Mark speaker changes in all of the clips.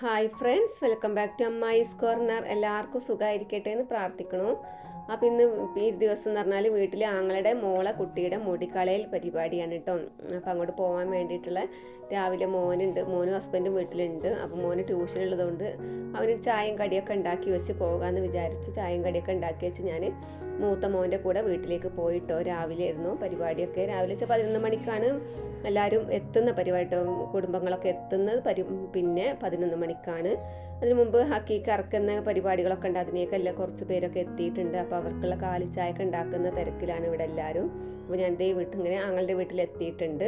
Speaker 1: Hi friends welcome back to അമ്മായിസ് corner എല്ലാവർക്കും സുഖമായിരിക്കട്ടെ എന്ന് പ്രാർത്ഥിക്കണു അപ്പോൾ ഇന്ന് ഈ ദിവസം എന്ന് പറഞ്ഞാൽ വീട്ടിൽ ആങ്ങളുടെ മോളെ കുട്ടിയുടെ മുടിക്കളയൽ പരിപാടിയാണ് കേട്ടോ അപ്പോൾ അങ്ങോട്ട് പോകാൻ വേണ്ടിയിട്ടുള്ള രാവിലെ മോനുണ്ട് മോനും ഹസ്ബൻഡും വീട്ടിലുണ്ട്. അപ്പോൾ മോന് ട്യൂഷൻ ഉള്ളതുകൊണ്ട് അവന് ചായയും കടിയൊക്കെ ഉണ്ടാക്കി വെച്ച് പോകാമെന്ന് വിചാരിച്ചു ചായയും കടിയൊക്കെ ഉണ്ടാക്കി വെച്ച് ഞാൻ മൂത്ത മോന്റെ കൂടെ വീട്ടിലേക്ക് പോയിട്ടോ. രാവിലെ ആയിരുന്നു പരിപാടിയൊക്കെ. രാവിലെ വെച്ചാൽ പതിനൊന്ന് മണിക്കാണ് എല്ലാവരും എത്തുന്ന പരിപാടി. കുടുംബങ്ങളൊക്കെ എത്തുന്നത് പരി പിന്നെ പതിനൊന്ന് മണിക്കാണ് അതിനു മുമ്പ് ഹക്കീക്ക് ഇറക്കുന്ന പരിപാടികളൊക്കെ ഉണ്ട്. അതിനേക്കല്ല കുറച്ച് പേരൊക്കെ എത്തിയിട്ടുണ്ട്. അപ്പോൾ അവർക്കുള്ള കാലിച്ചായൊക്കെ ഉണ്ടാക്കുന്ന തിരക്കിലാണ് ഇവിടെ എല്ലാവരും. അപ്പോൾ ഞാൻ ദേ വീട്ടിൽ ഇങ്ങനെ ആങ്ങളുടെ വീട്ടിൽ എത്തിയിട്ടുണ്ട്.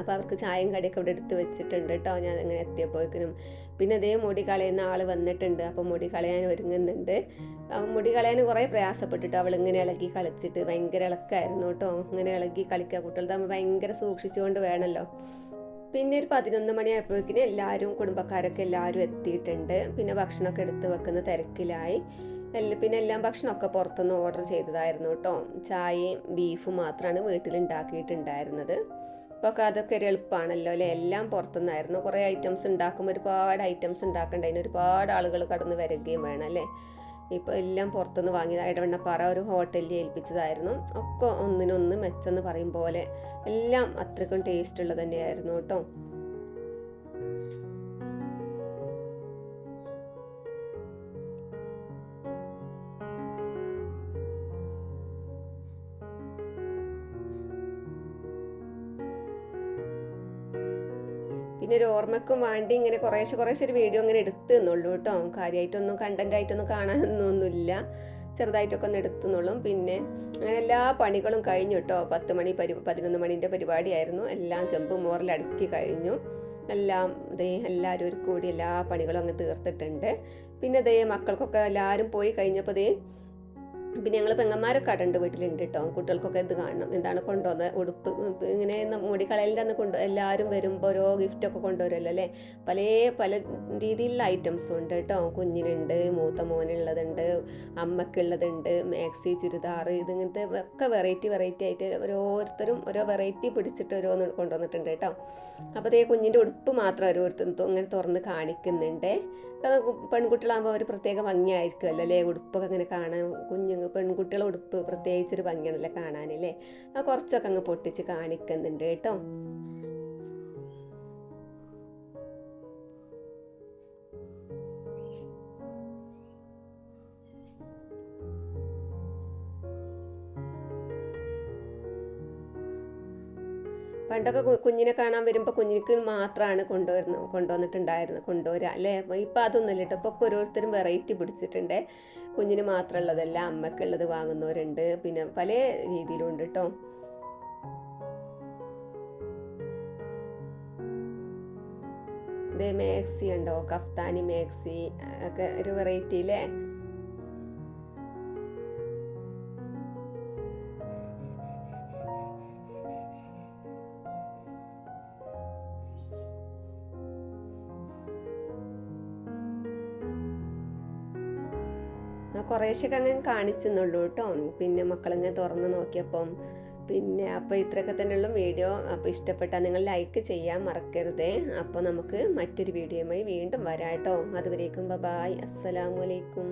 Speaker 1: അപ്പോൾ അവർക്ക് ചായയും കടിയൊക്കെ ഇവിടെ എടുത്ത് വെച്ചിട്ടുണ്ട് കേട്ടോ. ഞാൻ അങ്ങനെ എത്തിയപ്പോഴേക്കിനും. പിന്നെ അതേ മുടി കളയുന്ന ആൾ വന്നിട്ടുണ്ട്. അപ്പോൾ മുടി കളയാൻ ഒരുങ്ങുന്നുണ്ട്. മുടി കളയാൻ കുറേ പ്രയാസപ്പെട്ടിട്ട് അവൾ ഇങ്ങനെ ഇളകി കളിച്ചിട്ട് ഭയങ്കര ഇളക്കായിരുന്നു കേട്ടോ. ഇങ്ങനെ ഇളകി കളിക്കുക. കുട്ടികളുടെ ഭയങ്കര സൂക്ഷിച്ചുകൊണ്ട് വേണമല്ലോ. പിന്നെ ഒരു പതിനൊന്ന് മണിയായപ്പോഴേക്കിന് എല്ലാവരും കുടുംബക്കാരൊക്കെ എല്ലാവരും എത്തിയിട്ടുണ്ട്. പിന്നെ ഭക്ഷണമൊക്കെ എടുത്ത് വെക്കുന്ന തിരക്കിലായി. പിന്നെ എല്ലാം ഭക്ഷണമൊക്കെ പുറത്തുനിന്ന് ഓർഡർ ചെയ്തതായിരുന്നു കേട്ടോ. ചായയും ബീഫും മാത്രമാണ് വീട്ടിൽ ഉണ്ടാക്കിയിട്ടുണ്ടായിരുന്നത് അപ്പോൾ അതൊക്കെ ഒരു എളുപ്പമാണല്ലോ അല്ലേ? എല്ലാം പുറത്തുനിന്നായിരുന്നു. കുറേ ഐറ്റംസ് ഉണ്ടാക്കുമ്പോൾ ഒരുപാട് ഐറ്റംസ് ഉണ്ടാക്കേണ്ടതിന് ഒരുപാട് ആളുകൾ കടന്ന് വരികയും വേണം അല്ലേ? ഇപ്പോൾ എല്ലാം പുറത്തുനിന്ന് വാങ്ങിയത്. ഇടവണ്ണപ്പാറ ഒരു ഹോട്ടലിൽ ഏൽപ്പിച്ചതായിരുന്നു. ഒക്കെ ഒന്നിനൊന്ന് മെച്ചെന്ന് പറയും പോലെ. എല്ലാം അത്രയ്ക്കും ടേസ്റ്റ് ഉള്ളത് തന്നെയായിരുന്നു കേട്ടോ. പിന്നെ ഒരു ഓർമ്മക്കും വേണ്ടി ഇങ്ങനെ കുറേശ്ശെ കുറേശ്ശെ ഒരു വീഡിയോ ഇങ്ങനെ എടുത്തു എന്നുള്ളൂ കേട്ടോ. കാര്യമായിട്ടൊന്നും കണ്ടന്റ് ആയിട്ടൊന്നും കാണാനൊന്നുമില്ല. ചെറുതായിട്ടൊക്കെ ഒന്ന് എടുത്തുന്നുള്ളൂ പിന്നെ അങ്ങനെ എല്ലാ പണികളും കഴിഞ്ഞു കേട്ടോ. പത്ത് മണി പരി പതിനൊന്ന് മണിന്റെ പരിപാടിയായിരുന്നു. എല്ലാം ചെമ്പ് മോറിൽ അടുക്കി കഴിഞ്ഞു. എല്ലാം ദേ എല്ലാവരും ഒരു കൂടി എല്ലാ പണികളും അങ്ങ് തീർത്തിട്ടുണ്ട്. പിന്നെ ദേ മക്കൾക്കൊക്കെ എല്ലാവരും പോയി കഴിഞ്ഞപ്പോൾ ദേ പിന്നെ ഞങ്ങൾ പെങ്ങന്മാരൊക്കെ അവിടെ വീട്ടിലുണ്ട് കേട്ടോ കുട്ടികൾക്കൊക്കെ ഇത് കാണണം. എന്താണ് കൊണ്ടുവന്നത് ഉടുപ്പ് ഇങ്ങനെ മുടികളലിന്റെ അന്ന് കൊണ്ട് എല്ലാവരും വരുമ്പോൾ ഓരോ ഗിഫ്റ്റൊക്കെ കൊണ്ടുവരുമല്ലോ അല്ലേ? പല പല രീതിയിലുള്ള ഐറ്റംസും ഉണ്ട് കേട്ടോ കുഞ്ഞിനുണ്ട് മൂത്ത മോനുള്ളതുണ്ട് അമ്മക്കുള്ളതുണ്ട് മാക്സി ചുരിദാർ ഇതിങ്ങനത്തെ ഒക്കെ വെറൈറ്റി വെറൈറ്റി ആയിട്ട് ഓരോരുത്തരും ഓരോ വെറൈറ്റി പിടിച്ചിട്ട് ഓരോന്ന് കൊണ്ടുവന്നിട്ടുണ്ട് കേട്ടോ അപ്പോൾ അതേ കുഞ്ഞിന്റെ ഉടുപ്പ് മാത്രം ഓരോരുത്തരും ഇങ്ങനെ തുറന്ന് കാണിക്കുന്നുണ്ട്. പെൺകുട്ടികളാകുമ്പോൾ ഒരു പ്രത്യേക ഭംഗിയായിരിക്കുമല്ലോ അല്ലേ? ഉടുപ്പൊക്കെ ഇങ്ങനെ കാണാൻ കുഞ്ഞുങ്ങൾ പെൺകുട്ടികളെ ഉടുപ്പ് പ്രത്യേകിച്ചൊരു ഭംഗിയാണല്ലോ കാണാനല്ലേ? ആ കുറച്ചൊക്കെ അങ്ങ് പൊട്ടിച്ച് കാണിക്കുന്നുണ്ട് കേട്ടോ. പണ്ടൊക്കെ കുഞ്ഞിനെ കാണാൻ വരുമ്പോൾ കുഞ്ഞിക്ക് മാത്രമാണ് കൊണ്ടുവരുന്നത് കൊണ്ടുവന്നിട്ടുണ്ടായിരുന്നത് കൊണ്ടുവരിക അല്ലേ? അപ്പോൾ ഇപ്പം അതൊന്നുമില്ല കേട്ടോ ഇപ്പോൾ ഓരോരുത്തരും വെറൈറ്റി പിടിച്ചിട്ടുണ്ട്. കുഞ്ഞിന് മാത്രമുള്ളതല്ല അമ്മക്കുള്ളത് വാങ്ങുന്നവരുണ്ട്. പിന്നെ പല രീതിയിലുണ്ട് കേട്ടോ ഇത് മാക്സി ഉണ്ടോ കഫ്താനി മാക്സി ഒക്കെ ഒരു വെറൈറ്റി അല്ലേ കുറേശ്ശൊക്കെ അങ്ങനെ കാണിച്ചെന്നുള്ളൂ കേട്ടോ. പിന്നെ മക്കളിങ്ങനെ തുറന്ന് നോക്കിയപ്പം പിന്നെ അപ്പോൾ ഇത്രയൊക്കെ തന്നെയുള്ള വീഡിയോ. അപ്പോൾ ഇഷ്ടപ്പെട്ടാൽ നിങ്ങൾ ലൈക്ക് ചെയ്യാൻ മറക്കരുതേ. അപ്പോൾ നമുക്ക് മറ്റൊരു വീഡിയോയുമായി വീണ്ടും വരാം കേട്ടോ. അതുവരേക്കും ബൈ അസ്സലാമലൈക്കും